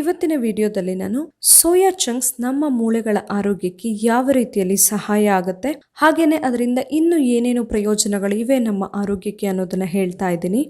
ಇವತ್ತಿನ ವಿಡಿಯೋದಲ್ಲಿ ನಾನು ಸೋಯಾ ಚಂಕ್ಸ್ ನಮ್ಮ ಮೂಳೆಗಳ ಆರೋಗ್ಯಕ್ಕೆ ಯಾವ ರೀತಿಯಲ್ಲಿ ಸಹಾಯ ಆಗುತ್ತೆ, ಹಾಗೇನೆ ಅದರಿಂದ ಇನ್ನು ಏನೇನು ಪ್ರಯೋಜನಗಳು ಇವೆ ನಮ್ಮ ಆರೋಗ್ಯಕ್ಕೆ ಅನ್ನೋದನ್ನ ಹೇಳ್ತಾ ಇದ್ದೀನಿ.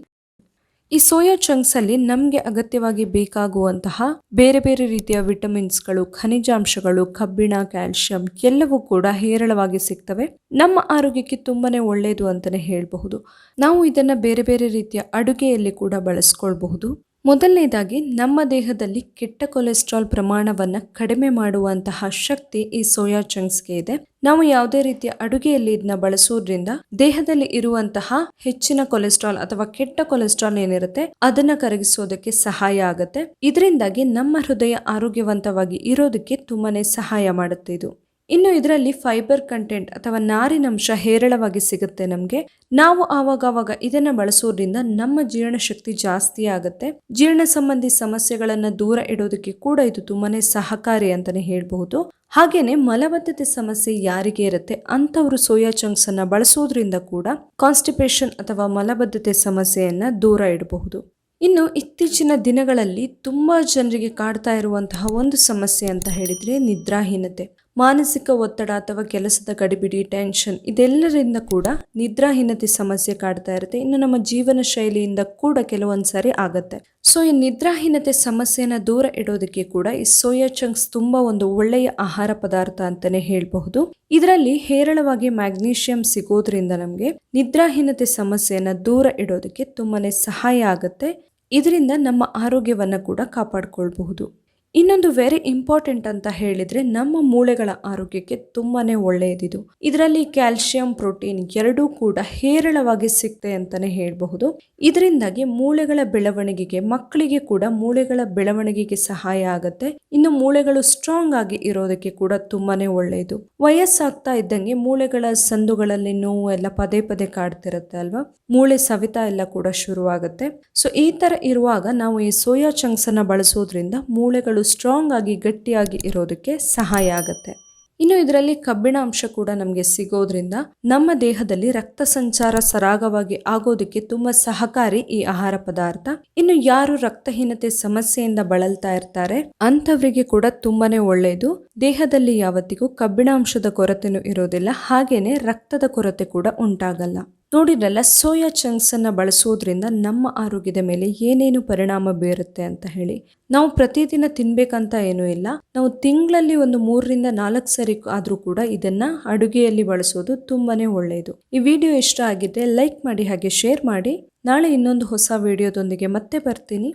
ಈ ಸೋಯಾ ಚಂಕ್ಸ್ ಅಲ್ಲಿ ನಮಗೆ ಅಗತ್ಯವಾಗಿ ಬೇಕಾಗುವಂತಹ ಬೇರೆ ಬೇರೆ ರೀತಿಯ ವಿಟಮಿನ್ಸ್ಗಳು, ಖನಿಜಾಂಶಗಳು, ಕಬ್ಬಿಣ ಕ್ಯಾಲ್ಸಿಯಂ ಎಲ್ಲವೂ ಕೂಡ ಹೇರಳವಾಗಿ ಸಿಗ್ತವೆ. ನಮ್ಮ ಆರೋಗ್ಯಕ್ಕೆ ತುಂಬಾನೇ ಒಳ್ಳೆಯದು ಅಂತಾನೆ ಹೇಳಬಹುದು. ನಾವು ಇದನ್ನ ಬೇರೆ ಬೇರೆ ರೀತಿಯ ಅಡುಗೆಯಲ್ಲಿ ಕೂಡ ಬಳಸ್ಕೊಳ್ಬಹುದು. ಮೊದಲನೇದಾಗಿ, ನಮ್ಮ ದೇಹದಲ್ಲಿ ಕೆಟ್ಟ ಕೊಲೆಸ್ಟ್ರಾಲ್ ಪ್ರಮಾಣವನ್ನು ಕಡಿಮೆ ಮಾಡುವಂತಹ ಶಕ್ತಿ ಈ ಸೋಯಾ ಚಂಕ್ಸ್ಗೆ ಇದೆ. ನಾವು ಯಾವುದೇ ರೀತಿಯ ಅಡುಗೆಯಲ್ಲಿ ಇದನ್ನ ಬಳಸೋದ್ರಿಂದ ದೇಹದಲ್ಲಿ ಇರುವಂತಹ ಹೆಚ್ಚಿನ ಕೊಲೆಸ್ಟ್ರಾಲ್ ಅಥವಾ ಕೆಟ್ಟ ಕೊಲೆಸ್ಟ್ರಾಲ್ ಏನಿರುತ್ತೆ, ಅದನ್ನ ಕರಗಿಸೋದಕ್ಕೆ ಸಹಾಯ ಆಗುತ್ತೆ. ಇದರಿಂದಾಗಿ ನಮ್ಮ ಹೃದಯ ಆರೋಗ್ಯವಂತವಾಗಿ ಇರೋದಕ್ಕೆ ತುಂಬಾನೇ ಸಹಾಯ ಮಾಡುತ್ತೆ ಇದು. ಇನ್ನು ಇದರಲ್ಲಿ ಫೈಬರ್ ಕಂಟೆಂಟ್ ಅಥವಾ ನಾರಿನಂಶ ಹೇರಳವಾಗಿ ಸಿಗುತ್ತೆ ನಮಗೆ. ನಾವು ಆವಾಗವಾಗ ಇದನ್ನ ಬಳಸೋದ್ರಿಂದ ನಮ್ಮ ಜೀರ್ಣಶಕ್ತಿ ಜಾಸ್ತಿ ಆಗುತ್ತೆ. ಜೀರ್ಣ ಸಂಬಂಧಿ ಸಮಸ್ಯೆಗಳನ್ನು ದೂರ ಇಡೋದಕ್ಕೆ ಕೂಡ ಇದು ತುಂಬಾನೇ ಸಹಕಾರಿ ಅಂತಾನೆ ಹೇಳಬಹುದು. ಹಾಗೇನೆ ಮಲಬದ್ಧತೆ ಸಮಸ್ಯೆ ಯಾರಿಗೆ ಇರುತ್ತೆ? ಅಂತವರು ಸೋಯಾ ಚಂಕ್ಸ್ ಅನ್ನ ಬಳಸೋದ್ರಿಂದ ಕೂಡ ಕಾನ್ಸ್ಟಿಪೇಷನ್ ಅಥವಾ ಮಲಬದ್ಧತೆ ಸಮಸ್ಯೆಯನ್ನ ದೂರ ಇಡಬಹುದು. ಇನ್ನು ಇತ್ತೀಚಿನ ದಿನಗಳಲ್ಲಿ ತುಂಬಾ ಜನರಿಗೆ ಕಾಡ್ತಾ ಇರುವಂತಹ ಒಂದು ಸಮಸ್ಯೆ ಅಂತ ಹೇಳಿದ್ರೆ ನಿದ್ರಾಹೀನತೆ. ಮಾನಸಿಕ ಒತ್ತಡ ಅಥವಾ ಕೆಲಸದ ಗಡಿಬಿಡಿ ಟೆನ್ಷನ್ ಇದೆಲ್ಲರಿಂದ ಕೂಡ ನಿದ್ರಾಹೀನತೆ ಸಮಸ್ಯೆ ಕಾಡ್ತಾ ಇರುತ್ತೆ. ಇನ್ನು ನಮ್ಮ ಜೀವನ ಶೈಲಿಯಿಂದ ಕೂಡ ಕೆಲವೊಂದು ಸಾರಿ ಆಗತ್ತೆ. ಸೊ ಈ ನಿದ್ರಾಹೀನತೆ ಸಮಸ್ಯೆನ ದೂರ ಇಡೋದಕ್ಕೆ ಕೂಡ ಈ ಸೋಯಾ ಚಂಕ್ಸ್ ತುಂಬಾ ಒಂದು ಒಳ್ಳೆಯ ಆಹಾರ ಪದಾರ್ಥ ಅಂತಾನೆ ಹೇಳಬಹುದು. ಇದರಲ್ಲಿ ಹೇರಳವಾಗಿ ಮ್ಯಾಗ್ನೀಷಿಯಂ ಸಿಗೋದ್ರಿಂದ ನಮಗೆ ನಿದ್ರಾಹೀನತೆ ಸಮಸ್ಯೆಯನ್ನ ದೂರ ಇಡೋದಕ್ಕೆ ತುಂಬಾನೇ ಸಹಾಯ ಆಗುತ್ತೆ. ಇದರಿಂದ ನಮ್ಮ ಆರೋಗ್ಯವನ್ನ ಕೂಡ ಕಾಪಾಡ್ಕೊಳ್ಬಹುದು. ಇನ್ನೊಂದು ವೆರಿ ಇಂಪಾರ್ಟೆಂಟ್ ಅಂತ ಹೇಳಿದ್ರೆ ನಮ್ಮ ಮೂಳೆಗಳ ಆರೋಗ್ಯಕ್ಕೆ ತುಂಬಾನೇ ಒಳ್ಳೆಯದಿದು. ಇದರಲ್ಲಿ ಕ್ಯಾಲ್ಸಿಯಂ ಪ್ರೋಟೀನ್ ಎರಡೂ ಕೂಡ ಹೇರಳವಾಗಿ ಸಿಗ್ತೆ ಅಂತಾನೆ ಹೇಳಬಹುದು. ಇದರಿಂದಾಗಿ ಮೂಳೆಗಳ ಬೆಳವಣಿಗೆಗೆ, ಮಕ್ಕಳಿಗೆ ಕೂಡ ಮೂಳೆಗಳ ಬೆಳವಣಿಗೆಗೆ ಸಹಾಯ ಆಗುತ್ತೆ. ಇನ್ನು ಮೂಳೆಗಳು ಸ್ಟ್ರಾಂಗ್ ಆಗಿ ಇರೋದಕ್ಕೆ ಕೂಡ ತುಂಬಾನೇ ಒಳ್ಳೆಯದು. ವಯಸ್ಸಾಗ್ತಾ ಇದ್ದಂಗೆ ಮೂಳೆಗಳ ಸಂದುಗಳಲ್ಲಿ ನೋವು ಎಲ್ಲ ಪದೇ ಪದೇ ಕಾಡ್ತಿರುತ್ತೆ ಅಲ್ವಾ? ಮೂಳೆ ಸವಿತಾ ಎಲ್ಲ ಕೂಡ ಶುರುವಾಗುತ್ತೆ. ಸೊ ಈ ತರ ಇರುವಾಗ ನಾವು ಈ ಸೋಯಾ ಚಂಕ್ಸ್ ಅನ್ನ ಬಳಸೋದ್ರಿಂದ ಮೂಳೆಗಳು ಸ್ಟ್ರಾಂಗ್ ಆಗಿ, ಗಟ್ಟಿಯಾಗಿ ಇರೋದಕ್ಕೆ ಸಹಾಯ ಆಗುತ್ತೆ. ಇನ್ನು ಇದರಲ್ಲಿ ಕಬ್ಬಿಣ ಅಂಶ ಕೂಡ ನಮಗೆ ಸಿಗೋದ್ರಿಂದ ನಮ್ಮ ದೇಹದಲ್ಲಿ ರಕ್ತ ಸಂಚಾರ ಸರಾಗವಾಗಿ ಆಗೋದಕ್ಕೆ ತುಂಬಾ ಸಹಕಾರಿ ಈ ಆಹಾರ ಪದಾರ್ಥ. ಇನ್ನು ಯಾರು ರಕ್ತಹೀನತೆ ಸಮಸ್ಯೆಯಿಂದ ಬಳಲ್ತಾ ಇರ್ತಾರೆ, ಅಂಥವರಿಗೆ ಕೂಡ ತುಂಬಾನೇ ಒಳ್ಳೆಯದು ದೇಹದಲ್ಲಿ ಯಾವತ್ತಿಗೂ ಕಬ್ಬಿಣಾಂಶದ ಕೊರತೆನೂ ಇರೋದಿಲ್ಲ, ಹಾಗೇನೆ ರಕ್ತದ ಕೊರತೆ ಕೂಡ ಉಂಟಾಗಲ್ಲ. ನೋಡಿದ್ರಲ್ಲ, ಸೋಯಾ ಚಂಕ್ಸನ್ನು ಬಳಸೋದ್ರಿಂದ ನಮ್ಮ ಆರೋಗ್ಯದ ಮೇಲೆ ಏನೇನು ಪರಿಣಾಮ ಬೀರುತ್ತೆ ಅಂತ ಹೇಳಿ. ನಾವು ಪ್ರತಿದಿನ ತಿನ್ಬೇಕಂತ ಏನೂ ಇಲ್ಲ. ನಾವು ತಿಂಗಳಲ್ಲಿ ಒಂದು ಮೂರರಿಂದ ನಾಲ್ಕು ಸರಿ ಆದರೂ ಕೂಡ ಇದನ್ನು ಅಡುಗೆಯಲ್ಲಿ ಬಳಸೋದು ತುಂಬಾ ಒಳ್ಳೆಯದು ಈ ವಿಡಿಯೋ ಇಷ್ಟ ಆಗಿದ್ದರೆ ಲೈಕ್ ಮಾಡಿ, ಹಾಗೆ ಶೇರ್ ಮಾಡಿ. ನಾಳೆ ಇನ್ನೊಂದು ಹೊಸ ವಿಡಿಯೋದೊಂದಿಗೆ ಮತ್ತೆ ಬರ್ತೀನಿ.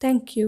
Thank you.